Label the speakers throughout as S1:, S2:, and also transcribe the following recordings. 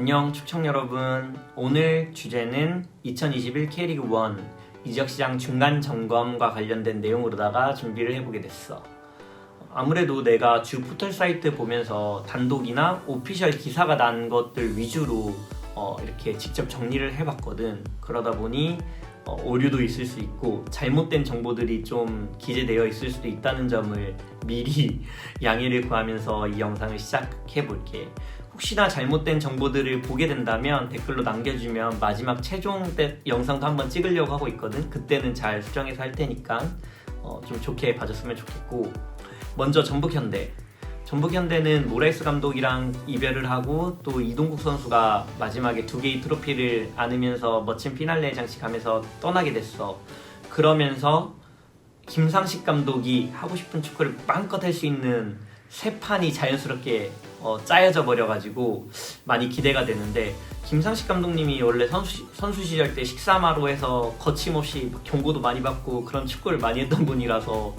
S1: 안녕 축청 여러분. 오늘 주제는 2021 K리그 1 이적 시장 중간 점검과 관련된 내용으로다가 준비를 해보게 됐어. 아무래도 내가 주 포털 사이트 보면서 단독이나 오피셜 기사가 난 것들 위주로 어, 이렇게 직접 정리를 해봤거든. 그러다 보니 어, 오류도 있을 수 있고 잘못된 정보들이 좀 기재되어 있을 수도 있다는 점을 미리 양해를 구하면서 이 영상을 시작해 볼게. 혹시나 잘못된 정보들을 보게 된다면 댓글로 남겨주면 마지막 최종 때 영상도 한번 찍으려고 하고 있거든. 그때는 잘 수정해서 할 테니까 어, 좀 좋게 봐줬으면 좋겠고 먼저 전북현대. 전북현대는 모라이스 감독이랑 이별을 하고 또 이동국 선수가 마지막에 두 개의 트로피를 안으면서 멋진 피날레 장식하면서 떠나게 됐어. 그러면서 김상식 감독이 하고 싶은 축구를 마음껏 할 수 있는 새 판이 자연스럽게 어, 짜여져 버려가지고 많이 기대가 되는데 김상식 감독님이 원래 선수, 선수 시절 때 식사마로 해서 거침없이 막 경고도 많이 받고 그런 축구를 많이 했던 분이라서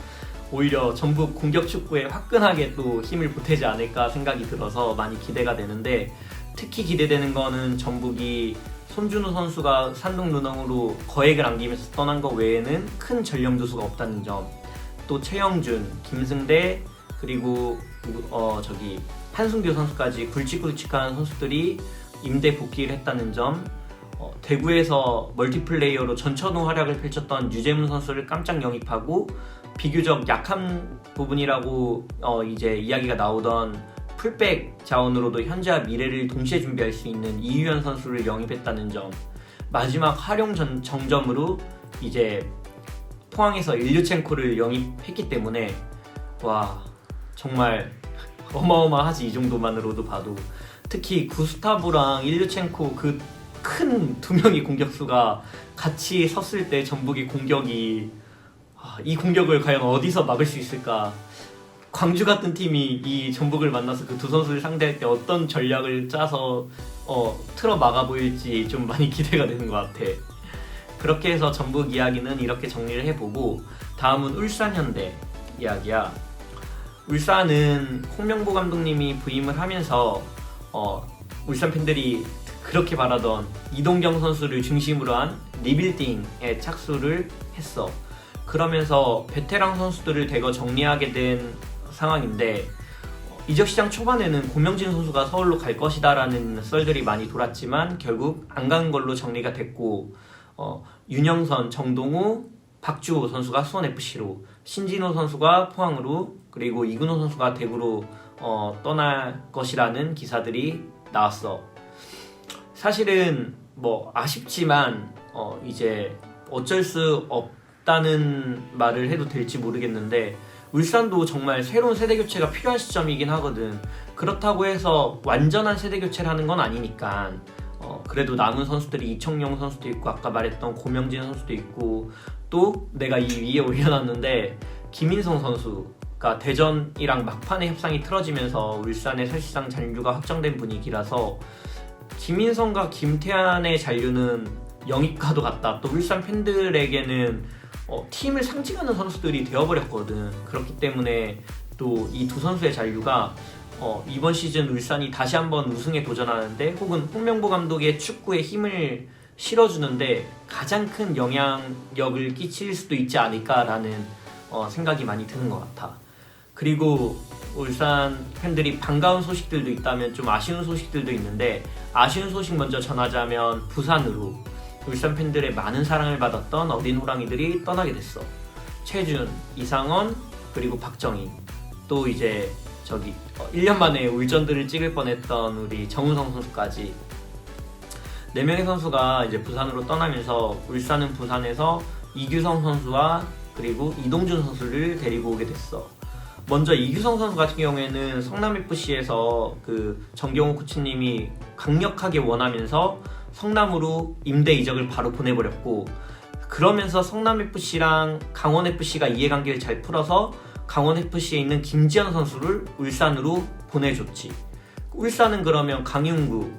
S1: 오히려 전북 공격 축구에 화끈하게 또 힘을 보태지 않을까 생각이 들어서 많이 기대가 되는데 특히 기대되는 거는 전북이 손준호 선수가 산동 루능으로 거액을 안기면서 떠난 것 외에는 큰 전력 누수가 없다는 점. 또 최영준, 김승대 그리고 어 저기 한승규 선수까지 굵직굵직한 선수들이 임대 복귀를 했다는 점. 어, 대구에서 멀티플레이어로 전천후 활약을 펼쳤던 유재문 선수를 깜짝 영입하고 비교적 약한 부분이라고 어, 이제 이야기가 나오던 풀백 자원으로도 현재와 미래를 동시에 준비할 수 있는 이유현 선수를 영입했다는 점 마지막 활용 전, 정점으로 이제 포항에서 일류첸코를 영입했기 때문에 와 정말 어마어마하지 이 정도만으로도 봐도 특히 구스타브랑 일류첸코 그 큰 두 명의 공격수가 같이 섰을 때 전북의 공격이 아, 이 공격을 과연 어디서 막을 수 있을까? 광주 같은 팀이 이 전북을 만나서 그 두 선수를 상대할 때 어떤 전략을 짜서 어, 틀어 막아 보일지 좀 많이 기대가 되는 것 같아. 그렇게 해서 전북 이야기는 이렇게 정리를 해보고 다음은 울산 현대 이야기야. 울산은 홍명보 감독님이 부임을 하면서 어, 울산 팬들이 그렇게 바라던 이동경 선수를 중심으로 한 리빌딩에 착수를 했어. 그러면서 베테랑 선수들을 대거 정리하게 된 상황인데 어, 이적 시장 초반에는 고명진 선수가 서울로 갈 것이다라는 썰들이 많이 돌았지만 결국 안 간 걸로 정리가 됐고 어, 윤영선, 정동우, 박주호 선수가 수원 FC로 신진호 선수가 포항으로 그리고 이근호 선수가 대구로 어, 떠날 것이라는 기사들이 나왔어. 사실은 뭐 아쉽지만 어, 이제 어쩔 수 없다는 말을 해도 될지 모르겠는데 울산도 정말 새로운 세대 교체가 필요한 시점이긴 하거든. 그렇다고 해서 완전한 세대 교체를 하는 건 아니니까. 어, 그래도 남은 선수들이 이청용 선수도 있고 아까 말했던 고명진 선수도 있고 또 내가 이 위에 올려놨는데 김인성 선수가 대전이랑 막판에 협상이 틀어지면서 울산의 사실상 잔류가 확정된 분위기라서 김인성과 김태환의 잔류는 영입과도 같다. 또 울산 팬들에게는 어, 팀을 상징하는 선수들이 되어버렸거든. 그렇기 때문에 또 이 두 선수의 잔류가 어, 이번 시즌 울산이 다시 한번 우승에 도전하는데 혹은 홍명보 감독의 축구에 힘을 실어주는데 가장 큰 영향력을 끼칠 수도 있지 않을까라는 어, 생각이 많이 드는 것 같아. 그리고 울산 팬들이 반가운 소식들도 있다면 좀 아쉬운 소식들도 있는데 아쉬운 소식 먼저 전하자면 부산으로 울산 팬들의 많은 사랑을 받았던 어린 호랑이들이 떠나게 됐어. 최준, 이상원, 그리고 박정희. 또 이제 저기 어, 1년 만에 울전들을 찍을 뻔했던 우리 정우성 선수까지 네 명의 선수가 이제 부산으로 떠나면서 울산은 부산에서 이규성 선수와 그리고 이동준 선수를 데리고 오게 됐어. 먼저 이규성 선수 같은 경우에는 성남 FC에서 그 정경호 코치님이 강력하게 원하면서 성남으로 임대 이적을 바로 보내버렸고 그러면서 성남 FC랑 강원 FC가 이해관계를 잘 풀어서 강원 FC에 있는 김지현 선수를 울산으로 보내줬지. 울산은 그러면 강윤구,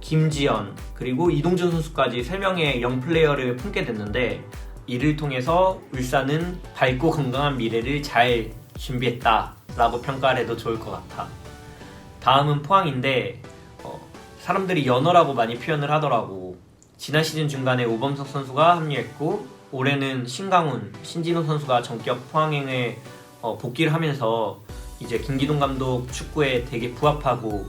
S1: 김지현 그리고 이동준 선수까지 3명의 영 플레이어를 품게 됐는데 이를 통해서 울산은 밝고 건강한 미래를 잘 준비했다라고 평가를 해도 좋을 것 같아. 다음은 포항인데 어, 사람들이 연어라고 많이 표현을 하더라고. 지난 시즌 중간에 오범석 선수가 합류했고 올해는 신강훈, 신진호 선수가 전격 포항행에 어, 복귀를 하면서 이제 김기동 감독 축구에 되게 부합하고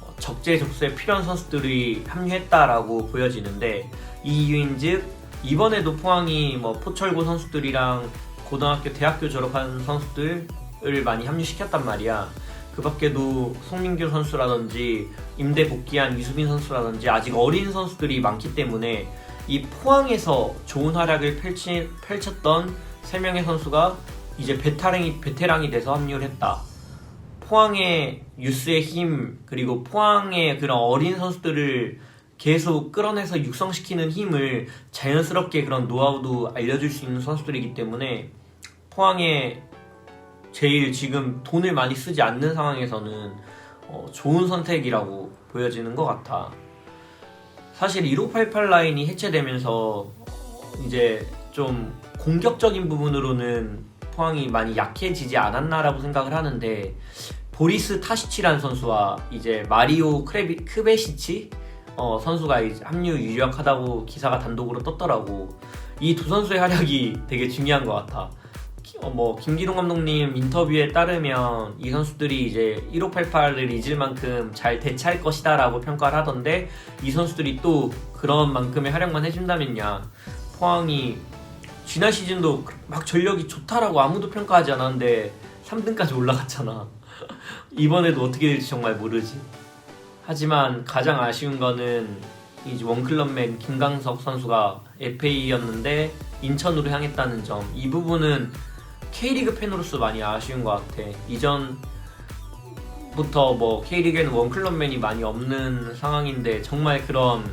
S1: 어, 적재적소에 필요한 선수들이 합류했다라고 보여지는데 이 이유인즉 이번에도 포항이 뭐 포철고 선수들이랑 고등학교, 대학교 졸업한 선수들을 많이 합류시켰단 말이야. 그 밖에도 송민규 선수라든지 임대 복귀한 이수빈 선수라든지 아직 어린 선수들이 많기 때문에 이 포항에서 좋은 활약을 펼치, 펼쳤던 세 명의 선수가 이제 베테랑이 베테랑이 돼서 합류를 했다. 포항의 유스의 힘 그리고 포항의 그런 어린 선수들을 계속 끌어내서 육성시키는 힘을 자연스럽게 그런 노하우도 알려줄 수 있는 선수들이기 때문에 포항의 제일 지금 돈을 많이 쓰지 않는 상황에서는 어, 좋은 선택이라고 보여지는 것 같아. 사실 1588 라인이 해체되면서 이제 좀 공격적인 부분으로는 포항이 많이 약해지지 않았나라고 생각을 하는데 보리스 타시치라는 선수와 이제 마리오 크레비, 크베시치 어, 선수가 이제 합류 유력하다고 기사가 단독으로 떴더라고. 이 두 선수의 활약이 되게 중요한 것 같아. 어, 뭐 김기동 감독님 인터뷰에 따르면 이 선수들이 이제 1588을 잊을 만큼 잘 대체할 것이다 라고 평가를 하던데 이 선수들이 또 그런 만큼의 활약만 해준다면야 포항이 지난 시즌도 막 전력이 좋다라고 아무도 평가하지 않았는데 3등까지 올라갔잖아. 이번에도 어떻게 될지 정말 모르지. 하지만 가장 아쉬운 거는 이제 원클럽맨 김강석 선수가 FA였는데 인천으로 향했다는 점. 이 부분은 K리그 팬으로서 많이 아쉬운 것 같아. 이전 부터 뭐 K리그에는 원클럽맨이 많이 없는 상황인데 정말 그런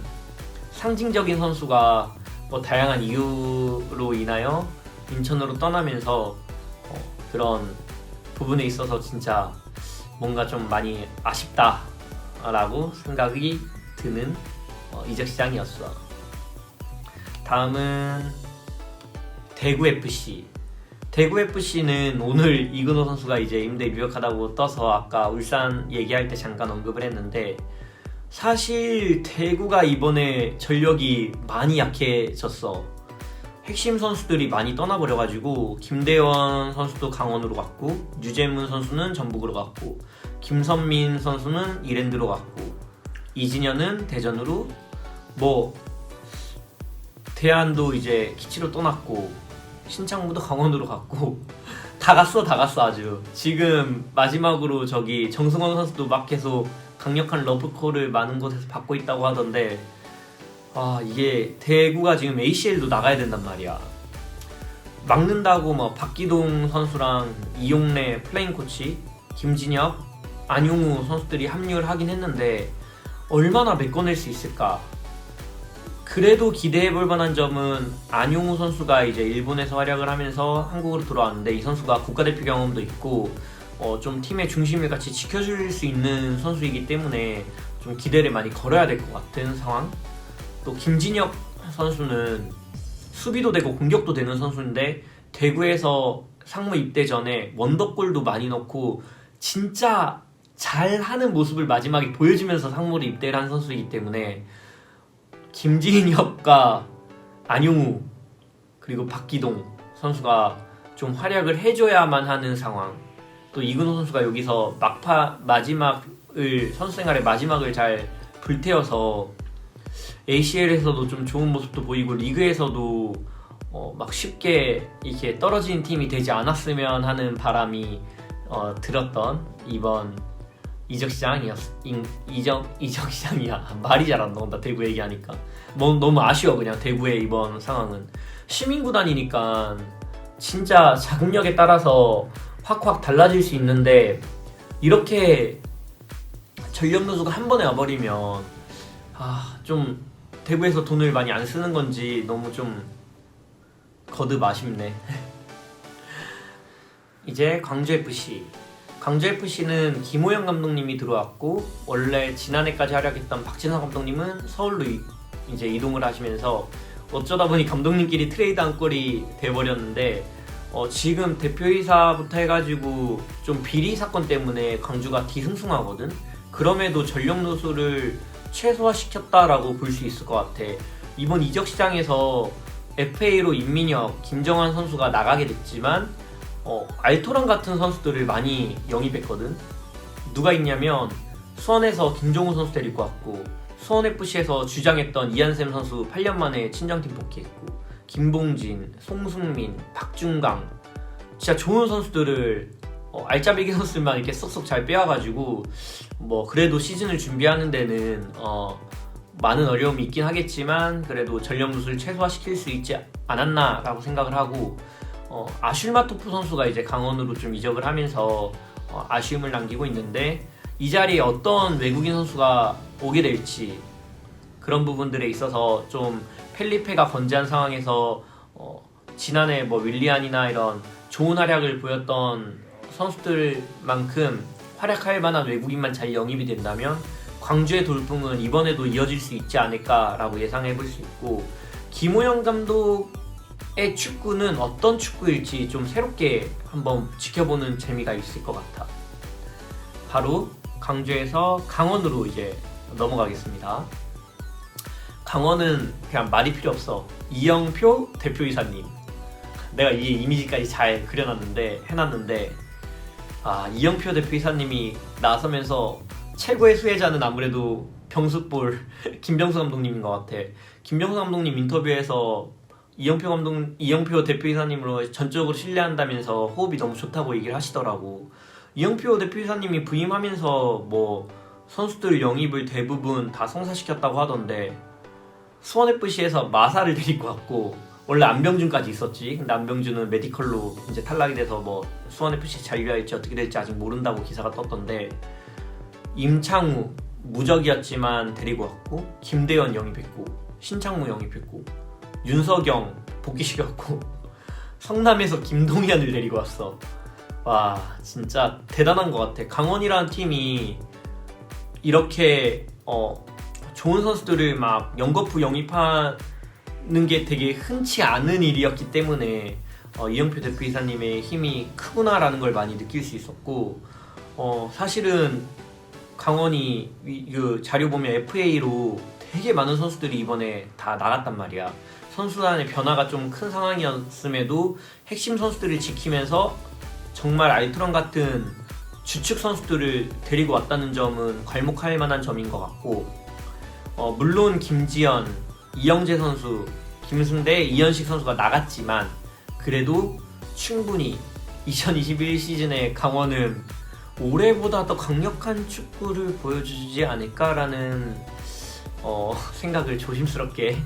S1: 상징적인 선수가 뭐 다양한 이유로 인하여 인천으로 떠나면서 어, 그런 부분에 있어서 진짜 뭔가 좀 많이 아쉽다라고 생각이 드는 어, 이적 시장이었어. 다음은 대구 FC. 대구 FC는 오늘 이근호 선수가 이제 임대 유력하다고 떠서 아까 울산 얘기할 때 잠깐 언급을 했는데 사실 대구가 이번에 전력이 많이 약해졌어. 핵심 선수들이 많이 떠나버려가지고 김대원 선수도 강원으로 갔고 유재문 선수는 전북으로 갔고 김선민 선수는 이랜드로 갔고 이진현은 대전으로 뭐 대안도 이제 키치로 떠났고 신창무도 강원으로 갔고 다 갔어 다 갔어 아주 지금 마지막으로 저기 정승원 선수도 막 계속 강력한 러브콜을 많은 곳에서 받고 있다고 하던데 아 이게 대구가 지금 ACL도 나가야 된단 말이야. 막는다고 뭐 박기동 선수랑 이용래 플레인 코치 김진혁 안용우 선수들이 합류를 하긴 했는데 얼마나 메꿔낼 수 있을까? 그래도 기대해 볼 만한 점은 안용우 선수가 이제 일본에서 활약을 하면서 한국으로 들어왔는데 이 선수가 국가대표 경험도 있고 어, 좀 팀의 중심을 같이 지켜줄 수 있는 선수이기 때문에 좀 기대를 많이 걸어야 될 것 같은 상황. 또 김진혁 선수는 수비도 되고 공격도 되는 선수인데 대구에서 상무 입대 전에 원더골도 많이 넣고 진짜 잘하는 모습을 마지막에 보여주면서 상무로 입대를 한 선수이기 때문에 김진혁과 안용우 그리고 박기동 선수가 좀 활약을 해줘야만 하는 상황. 또 이근호 선수가 여기서 막파 마지막을 선수 생활의 마지막을 잘 불태워서 ACL에서도 좀 좋은 모습도 보이고 리그에서도 어, 막 쉽게 이렇게 떨어지는 팀이 되지 않았으면 하는 바람이 어, 들었던 이번 이적 시장이었 인- 이적 이적 시장이야. 말이 잘 안 나온다 대구 얘기하니까. 뭐, 너무 아쉬워 그냥 대구의 이번 상황은. 시민 구단이니까 진짜 자금력에 따라서 확확 달라질 수 있는데 이렇게 전력 누수가 한 번에 와버리면 아 좀 대구에서 돈을 많이 안 쓰는 건지 너무 좀 거듭 아쉽네. 이제 광주 FC. 광주 FC는 김호영 감독님이 들어왔고 원래 지난해까지 활약했던 박진성 감독님은 서울로 이- 이제 이동을 하시면서 어쩌다 보니 감독님끼리 트레이드한 꼴이 돼버렸는데 어, 지금 대표이사부터 해가지고 좀 비리 사건 때문에 광주가 뒤숭숭하거든. 그럼에도 전력 누수를 최소화시켰다라고 볼 수 있을 것 같아. 이번 이적 시장에서 FA로 임민혁, 김정환 선수가 나가게 됐지만 어, 알토란 같은 선수들을 많이 영입했거든. 누가 있냐면 수원에서 김종우 선수 데리고 왔고 수원 FC에서 주장했던 이한샘 선수 8년 만에 친정팀 복귀했고 김봉진, 송승민, 박준강. 진짜 좋은 선수들을 어, 알짜배기 선수들만 이렇게 쏙쏙 잘 빼와가지고 뭐 그래도 시즌을 준비하는 데는 어, 많은 어려움이 있긴 하겠지만 그래도 전력 누수를 최소화시킬 수 있지 않았나라고 생각을 하고 어, 아슐마토프 선수가 이제 강원으로 좀 이적을 하면서 어, 아쉬움을 남기고 있는데 이 자리에 어떤 외국인 선수가 오게 될지 그런 부분들에 있어서 좀 펠리페가 건재한 상황에서 어, 지난해 뭐 윌리안이나 이런 좋은 활약을 보였던 선수들만큼 활약할 만한 외국인만 잘 영입이 된다면 광주의 돌풍은 이번에도 이어질 수 있지 않을까라고 예상해 볼 수 있고 김호영 감독의 축구는 어떤 축구일지 좀 새롭게 한번 지켜보는 재미가 있을 것 같아. 바로 강주에서 강원으로 이제 넘어가겠습니다. 강원은 그냥 말이 필요 없어. 이영표 대표이사님. 내가 이 이미지까지 잘 그려놨는데 해놨는데 아 이영표 대표이사님이 나서면서 최고의 수혜자는 아무래도 병수볼 김병수 감독님인 것 같아. 김병수 감독님 인터뷰에서 이영표 감독 이영표 대표이사님으로 전적으로 신뢰한다면서 호흡이 너무 좋다고 얘기를 하시더라고. 이영표 대표이사님이 부임하면서 뭐 선수들 영입을 대부분 다 성사시켰다고 하던데 수원 FC에서 마사를 데리고 왔고 원래 안병준까지 있었지. 근데 안병준은 메디컬로 이제 탈락이 돼서 뭐 수원 FC 잔류할지 어떻게 될지 아직 모른다고 기사가 떴던데 임창우 무적이었지만 데리고 왔고 김대현 영입했고 신창무 영입했고 윤석영 복귀시켰고 성남에서 김동현을 데리고 왔어. 와 진짜 대단한 것 같아. 강원이라는 팀이 이렇게 어 좋은 선수들을 막 연거푸 영입하는 게 되게 흔치 않은 일이었기 때문에 어, 이영표 대표이사님의 힘이 크구나라는 걸 많이 느낄 수 있었고 어, 사실은 강원이 이- 그 자료 보면 FA로 되게 많은 선수들이 이번에 다 나갔단 말이야. 선수단의 변화가 좀 큰 상황이었음에도 핵심 선수들을 지키면서 정말 알트런 같은 주축 선수들을 데리고 왔다는 점은 괄목할 만한 점인 것 같고 어, 물론 김지현, 이영재 선수, 김승대, 이현식 선수가 나갔지만 그래도 충분히 2021 시즌에 강원은 올해보다 더 강력한 축구를 보여주지 않을까라는 어, 생각을 조심스럽게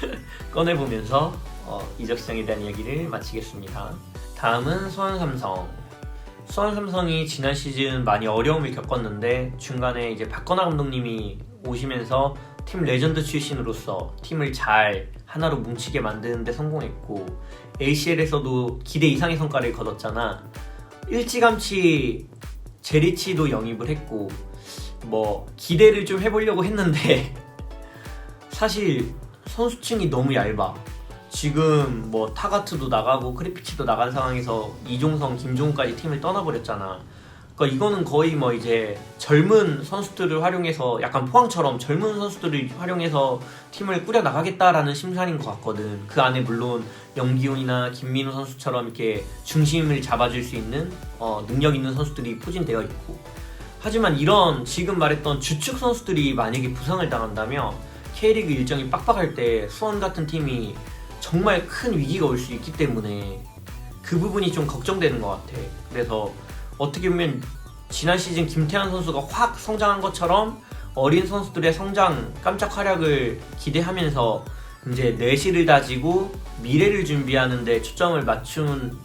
S1: 꺼내보면서 어, 이적 시장에 대한 이야기를 마치겠습니다. 다음은 수원 삼성. 수원 삼성이 지난 시즌 많이 어려움을 겪었는데 중간에 이제 박건하 감독님이 오시면서 팀 레전드 출신으로서 팀을 잘 하나로 뭉치게 만드는데 성공했고 ACL에서도 기대 이상의 성과를 거뒀잖아. 일찌감치 제리치도 영입을 했고 뭐 기대를 좀 해보려고 했는데 사실 선수층이 너무 얇아. 지금 뭐 타가트도 나가고 크리피치도 나간 상황에서 이종성, 김종우까지 팀을 떠나버렸잖아. 그러니까 이거는 거의 뭐 이제 젊은 선수들을 활용해서 약간 포항처럼 젊은 선수들을 활용해서 팀을 꾸려 나가겠다라는 심산인 것 같거든. 그 안에 물론 영기훈이나 김민우 선수처럼 이렇게 중심을 잡아줄 수 있는 어, 능력 있는 선수들이 포진되어 있고. 하지만 이런 지금 말했던 주축 선수들이 만약에 부상을 당한다면 K리그 일정이 빡빡할 때 수원 같은 팀이 정말 큰 위기가 올 수 있기 때문에 그 부분이 좀 걱정되는 것 같아. 그래서 어떻게 보면 지난 시즌 김태환 선수가 확 성장한 것처럼 어린 선수들의 성장, 깜짝 활약을 기대하면서 이제 내실을 다지고 미래를 준비하는데 초점을 맞춘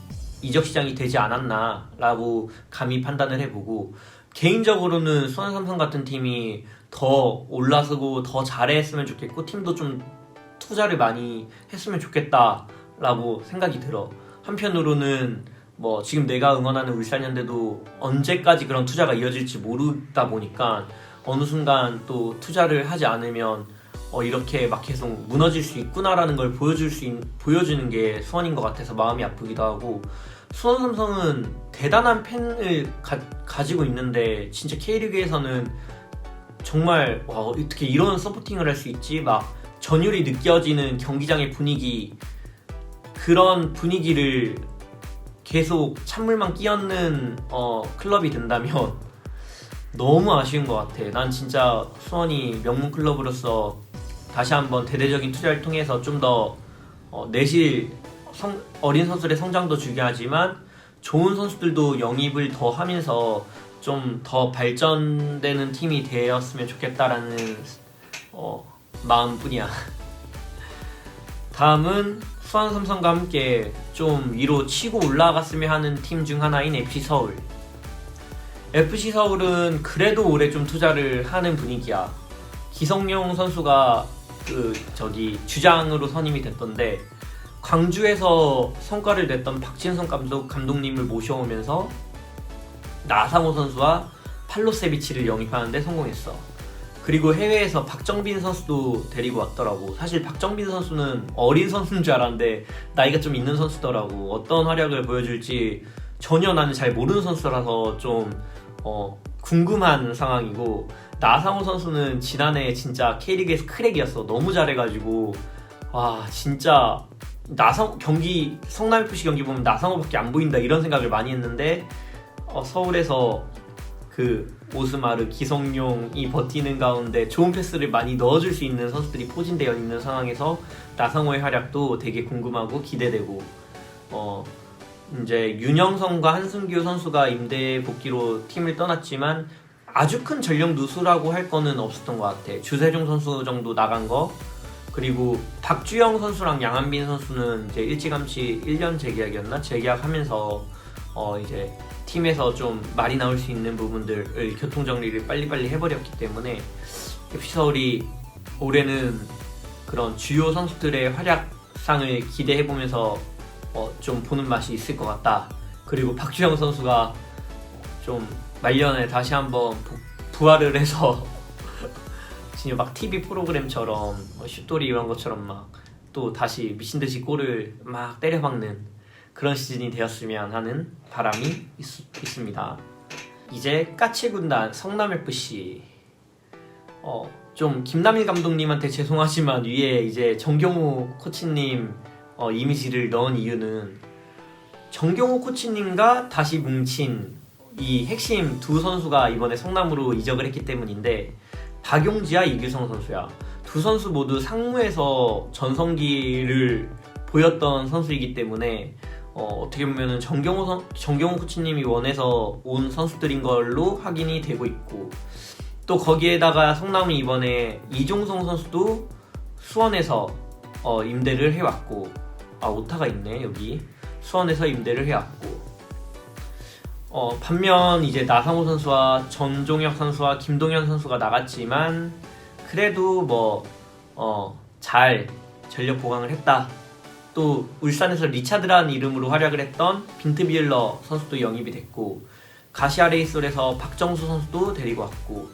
S1: 이적 시장이 되지 않았나라고 감히 판단을 해보고 개인적으로는 수원 삼성 같은 팀이 더 올라서고 더 잘했으면 좋겠고 팀도 좀 투자를 많이 했으면 좋겠다라고 생각이 들어. 한편으로는 뭐 지금 내가 응원하는 울산현대도 언제까지 그런 투자가 이어질지 모르다 보니까 어느 순간 또 투자를 하지 않으면 어 이렇게 막 계속 무너질 수 있구나라는 걸 보여줄 수 있, 보여주는 게 수원인 것 같아서 마음이 아프기도 하고 수원 삼성은 대단한 팬을 가, 가지고 있는데 진짜 K리그에서는 정말 와 어떻게 이런 서포팅을 할 수 있지? 막 전율이 느껴지는 경기장의 분위기 그런 분위기를 계속 찬물만 끼얹는 어, 클럽이 된다면 너무 아쉬운 것 같아. 난 진짜 수원이 명문 클럽으로서 다시 한번 대대적인 투자를 통해서 좀더 어, 내실 성- 어린 선수들의 성장도 중요하지만 좋은 선수들도 영입을 더 하면서 좀 더 발전되는 팀이 되었으면 좋겠다라는 어, 마음뿐이야. 다음은 수원 삼성과 함께 좀 위로 치고 올라갔으면 하는 팀 중 하나인 FC 서울. FC 서울은 그래도 올해 좀 투자를 하는 분위기야. 기성용 선수가 그 저기 주장으로 선임이 됐던데 광주에서 성과를 냈던 박진성 감독 감독님을 모셔오면서 나상호 선수와 팔로세비치를 영입하는데 성공했어. 그리고 해외에서 박정빈 선수도 데리고 왔더라고. 사실 박정빈 선수는 어린 선수인 줄 알았는데 나이가 좀 있는 선수더라고. 어떤 활약을 보여줄지 전혀 나는 잘 모르는 선수라서 좀 어, 궁금한 상황이고 나상호 선수는 지난해 진짜 K리그에서 크랙이었어. 너무 잘해가지고 와 진짜 나상 경기 성남 FC 경기 보면 나상호밖에 안 보인다 이런 생각을 많이 했는데 어, 서울에서 그 오스마르 기성용이 버티는 가운데 좋은 패스를 많이 넣어줄 수 있는 선수들이 포진되어 있는 상황에서 나상호의 활약도 되게 궁금하고 기대되고 어 이제 윤영성과 한승규 선수가 임대 복귀로 팀을 떠났지만 아주 큰 전력 누수라고 할 거는 없었던 것 같아. 주세종 선수 정도 나간 거 그리고 박주영 선수랑 양한빈 선수는 이제 일찌감치 1년 재계약이었나 재계약하면서 어 이제 팀에서 좀 말이 나올 수 있는 부분들을 교통 정리를 빨리빨리 해버렸기 때문에 FC 서울이 올해는 그런 주요 선수들의 활약상을 기대해 보면서 어, 좀 보는 맛이 있을 것 같다. 그리고 박주영 선수가 좀 말년에 다시 한번 부- 부활을 해서 진짜 막 TV 프로그램처럼 뭐 슛돌이 이런 것처럼 막 또 다시 미친 듯이 골을 막 때려박는 그런 시즌이 되었으면 하는 바람이 있, 습니다 이제 까치 군단 성남 FC 어, 좀 김남일 감독님한테 죄송하지만 위에 이제 정경호 코치님 어, 이미지를 넣은 이유는 정경호 코치님과 다시 뭉친 이 핵심 두 선수가 이번에 성남으로 이적을 했기 때문인데 박용지와 이규성 선수야. 두 선수 모두 상무에서 전성기를 보였던 선수이기 때문에 어, 떻게 보면은 정경호 선, 정경호 코치님이 원해서 온 선수들인 걸로 확인이 되고 있고 또 거기에다가 성남이 이번에 이종성 선수도 수원에서 어, 임대를 해왔고 아 오타가 있네 여기 수원에서 임대를 해왔고 어, 반면 이제 나상호 선수와 전종혁 선수와 김동현 선수가 나갔지만 그래도 뭐, 뭐어잘 전력 보강을 했다. 또 울산에서 리차드라는 이름으로 활약을 했던 빈트비엘러 선수도 영입이 됐고 가시아 레이솔에서 박정수 선수도 데리고 왔고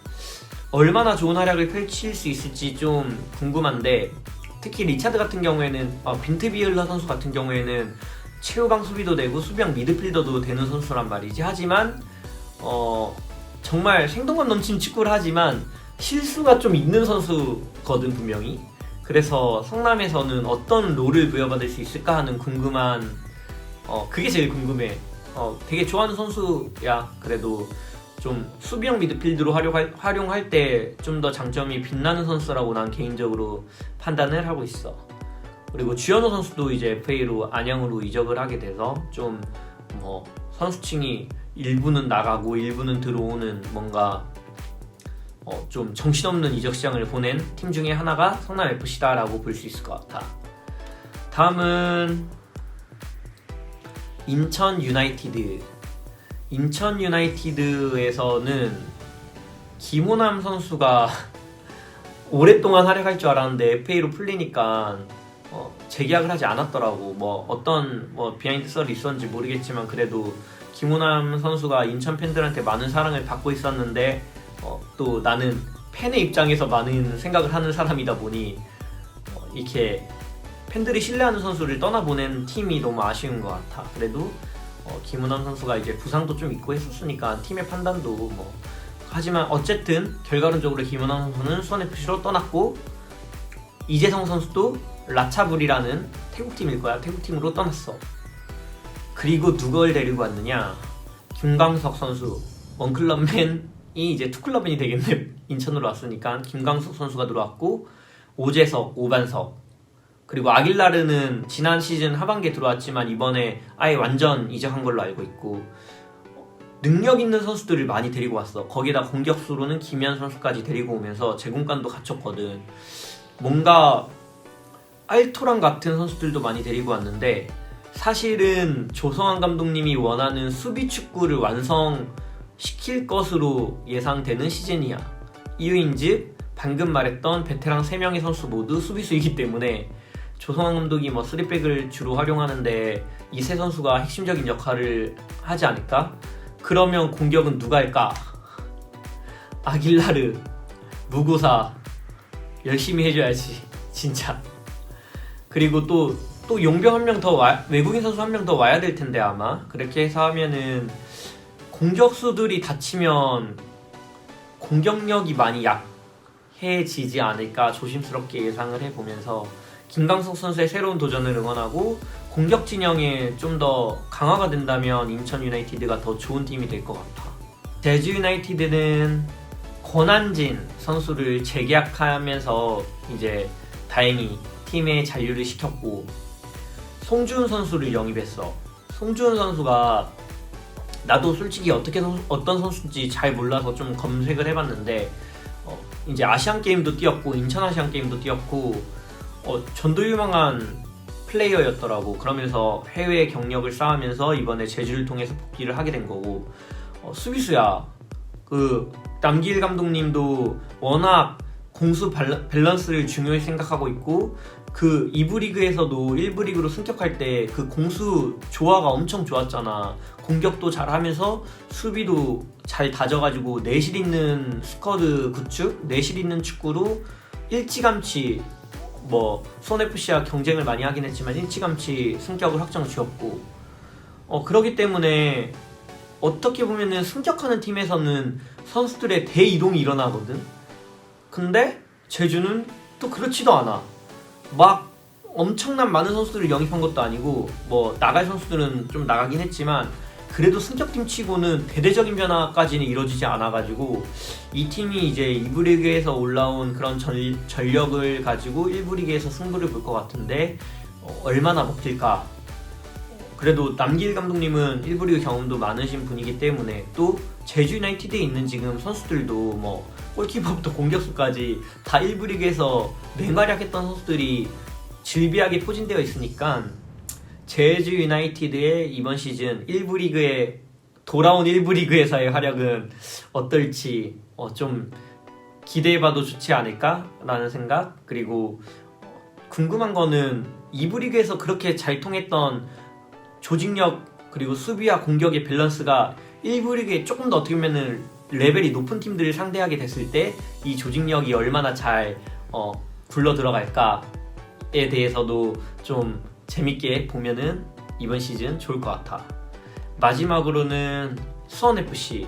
S1: 얼마나 좋은 활약을 펼칠 수 있을지 좀 궁금한데 특히 리차드 같은 경우에는 어, 빈트비엘러 선수 같은 경우에는 최후방 수비도 되고 수비형 미드필더도 되는 선수란 말이지. 하지만 어 정말 생동감 넘치는 축구를 하지만 실수가 좀 있는 선수거든 분명히 그래서 성남에서는 어떤 롤을 부여받을 수 있을까 하는 궁금한 어 그게 제일 궁금해. 어 되게 좋아하는 선수야. 그래도 좀 수비형 미드필드로 활용할, 활용할 때 좀 더 장점이 빛나는 선수라고 난 개인적으로 판단을 하고 있어. 그리고 주현호 선수도 이제 FA로 안양으로 이적을 하게 돼서 좀 뭐 선수층이 일부는 나가고 일부는 들어오는 뭔가 어, 좀 정신없는 이적 시장을 보낸 팀 중에 하나가 성남 FC다라고 볼 수 있을 것 같아. 다음은 인천 유나이티드. 인천 유나이티드에서는 김호남 선수가 오랫동안 활약할 줄 알았는데 FA로 풀리니까 어, 재계약을 하지 않았더라고. 뭐 어떤 뭐 비하인드 썰이 있었는지 모르겠지만 그래도 김호남 선수가 인천 팬들한테 많은 사랑을 받고 있었는데 어, 또 나는 팬의 입장에서 많은 생각을 하는 사람이다 보니 어, 이렇게 팬들이 신뢰하는 선수를 떠나보낸 팀이 너무 아쉬운 것 같아. 그래도 어, 김은환 선수가 이제 부상도 좀 있고 했었으니까 팀의 판단도 뭐 하지만 어쨌든 결과론적으로 김원환 선수는 수원FC로 떠났고 이재성 선수도 라차불이라는 태국팀일 거야. 태국팀으로 떠났어. 그리고 누굴 데리고 왔느냐? 김광석 선수. 원클럽맨 이 이제 투클럽맨이 되겠네. 인천으로 왔으니까 김광석 선수가 들어왔고 오재석, 오반석. 그리고 아길라르는 지난 시즌 하반기에 들어왔지만 이번에 아예 완전 이적한 걸로 알고 있고 능력 있는 선수들을 많이 데리고 왔어. 거기다 공격수로는 김현 선수까지 데리고 오면서 제공권도 갖췄거든. 뭔가 알토란 같은 선수들도 많이 데리고 왔는데 사실은 조성환 감독님이 원하는 수비 축구를 완성 시킬 것으로 예상되는 시즌이야. 이유인즉 방금 말했던 베테랑 3명의 선수 모두 수비수이기 때문에 조성환 감독이 뭐 3백을 주로 활용하는데 이 세 선수가 핵심적인 역할을 하지 않을까? 그러면 공격은 누가 할까? 아길라르, 무고사 열심히 해줘야지 진짜. 그리고 또 또 용병 한 명더 와, 외국인 선수 한 명 더 와야 될 텐데 아마 그렇게 해서 하면은 공격수들이 다치면 공격력이 많이 약해지지 않을까 조심스럽게 예상을 해보면서 김강석 선수의 새로운 도전을 응원하고 공격 진영에 좀 더 강화가 된다면 인천 유나이티드가 더 좋은 팀이 될 것 같아. 제주 유나이티드는 권한진 선수를 재계약하면서 이제 다행히 팀에 잔류를 시켰고 송주훈 선수를 영입했어. 송주훈 선수가 나도 솔직히 어떻게 선- 어떤 선수인지 잘 몰라서 좀 검색을 해봤는데 어, 이제 아시안 게임도 뛰었고 인천 아시안 게임도 뛰었고 어, 전도 유망한 플레이어였더라고. 그러면서 해외 경력을 쌓으면서 이번에 제주를 통해서 복귀를 하게 된 거고 어, 수비수야. 그 남길 감독님도 워낙 공수 밸런스를 중요히 생각하고 있고 그 2부 리그에서도 1부 리그로 승격할 때 그 공수 조화가 엄청 좋았잖아. 공격도 잘하면서 수비도 잘 다져가지고 내실 있는 스쿼드 구축, 내실 있는 축구로 일찌감치 뭐 수원 FC와 경쟁을 많이 하긴 했지만 일찌감치 승격을 확정 지었고 어 그러기 때문에 어떻게 보면은 승격하는 팀에서는 선수들의 대이동이 일어나거든. 근데 제주는 또 그렇지도 않아. 막 엄청난 많은 선수들을 영입한 것도 아니고 뭐 나갈 선수들은 좀 나가긴 했지만 그래도 승격팀 치고는 대대적인 변화까지는 이루어지지 않아가지고 이 팀이 이제 2부 리그에서 올라온 그런 전, 전력을 가지고 1부 리그에서 승부를 볼 것 같은데 어, 얼마나 먹힐까 그래도 남길 감독님은 1부 리그 경험도 많으신 분이기 때문에 또 제주 유나이티드에 있는 지금 선수들도 뭐 골키퍼부터 공격수까지 다 1부 리그에서 맹활약했던 선수들이 질비하게 포진되어 있으니까 제주 유나이티드의 이번 시즌 1부 리그에 돌아온 1부 리그에서의 활약은 어떨지 어, 좀 기대해봐도 좋지 않을까라는 생각? 그리고 궁금한 거는 2부 리그에서 그렇게 잘 통했던 조직력 그리고 수비와 공격의 밸런스가 1부 리그에 조금 더 어떻게 보면은 레벨이 높은 팀들을 상대하게 됐을 때 이 조직력이 얼마나 잘 어, 굴러 들어갈까에 대해서도 좀 재밌게 보면은 이번 시즌 좋을 것 같아. 마지막으로는 수원 FC.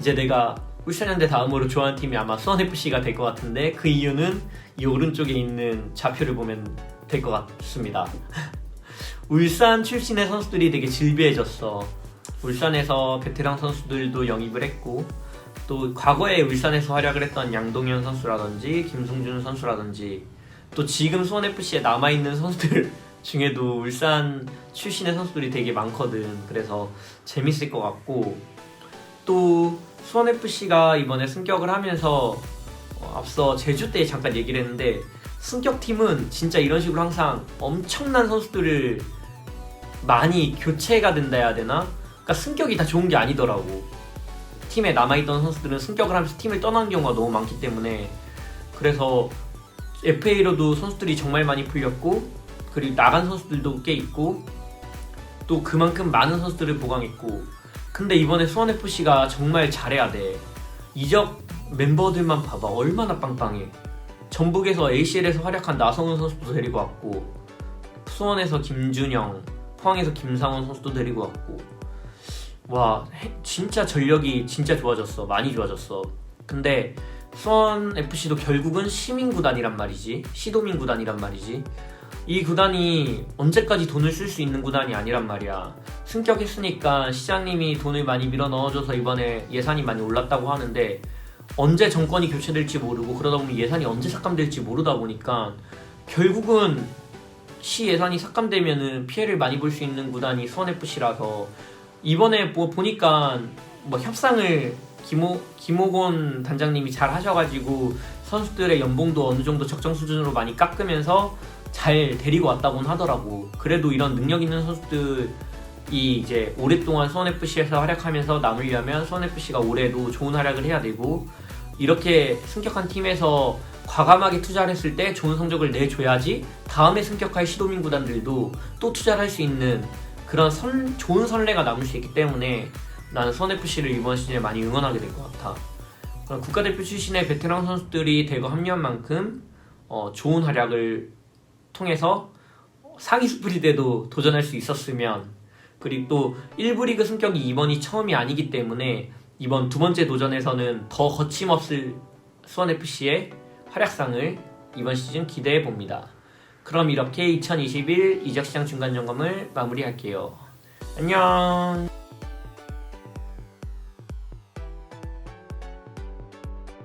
S1: 이제 내가 울산현대 다음으로 좋아하는 팀이 아마 수원 FC가 될 것 같은데 그 이유는 이 오른쪽에 있는 좌표를 보면 될 것 같습니다. 울산 출신의 선수들이 되게 질비해졌어. 울산에서 베테랑 선수들도 영입을 했고 또 과거에 울산에서 활약을 했던 양동현 선수라든지 김승준 선수라든지 또 지금 수원 FC에 남아 있는 선수들 중에도 울산 출신의 선수들이 되게 많거든. 그래서 재밌을 것 같고 또 수원 FC가 이번에 승격을 하면서 어, 앞서 제주 때 잠깐 얘기를 했는데 승격 팀은 진짜 이런 식으로 항상 엄청난 선수들을 많이 교체가 된다 해야 되나? 그러니까 승격이 다 좋은 게 아니더라고. 팀에 남아있던 선수들은 승격을 하면서 팀을 떠나는 경우가 너무 많기 때문에. 그래서 FA로도 선수들이 정말 많이 풀렸고 그리고 나간 선수들도 꽤 있고 또 그만큼 많은 선수들을 보강했고. 근데 이번에 수원FC가 정말 잘해야 돼. 이적 멤버들만 봐봐. 얼마나 빵빵해 전북에서 ACL에서 활약한 나성훈 선수도 데리고 왔고 수원에서 김준영 포항에서 김상원 선수도 데리고 왔고. 와 해- 진짜 전력이 진짜 좋아졌어. 많이 좋아졌어. 근데 수원 FC도 결국은 시민 구단이란 말이지. 시도민 구단이란 말이지. 이 구단이 언제까지 돈을 쓸 수 있는 구단이 아니란 말이야. 승격했으니까 시장님이 돈을 많이 밀어 넣어줘서 이번에 예산이 많이 올랐다고 하는데 언제 정권이 교체될지 모르고 그러다 보면 예산이 언제 삭감될지 모르다 보니까 결국은 시 예산이 삭감되면은 피해를 많이 볼 수 있는 구단이 수원 FC라서 이번에 뭐 보니까 뭐 협상을 김호 김호곤 단장님이 잘 하셔가지고 선수들의 연봉도 어느 정도 적정 수준으로 많이 깎으면서 잘 데리고 왔다고는 하더라고. 그래도 이런 능력 있는 선수들이 이제 오랫동안 수원 FC에서 활약하면서 남으려면 수원 FC가 올해도 좋은 활약을 해야 되고 이렇게 승격한 팀에서 과감하게 투자를 했을 때 좋은 성적을 내줘야지 다음에 승격할 시도민 구단들도 또 투자를 할 수 있는 그런 선, 좋은 선례가 남을 수 있기 때문에 나는 수원 FC를 이번 시즌에 많이 응원하게 될 것 같아. 어, 국가대표 출신의 베테랑 선수들이 대거 합류한 만큼 어, 좋은 활약을 통해서 상위 스프리드에도 도전할 수 있었으면 그리고 또 1부 리그 승격이 이번이 처음이 아니기 때문에 이번 두 번째 도전에서는 더 거침없을 수원FC의 활약상을 이번 시즌 기대해 봅니다. 그럼 이렇게 2021 이적시장 중간 점검을 마무리할게요. 안녕!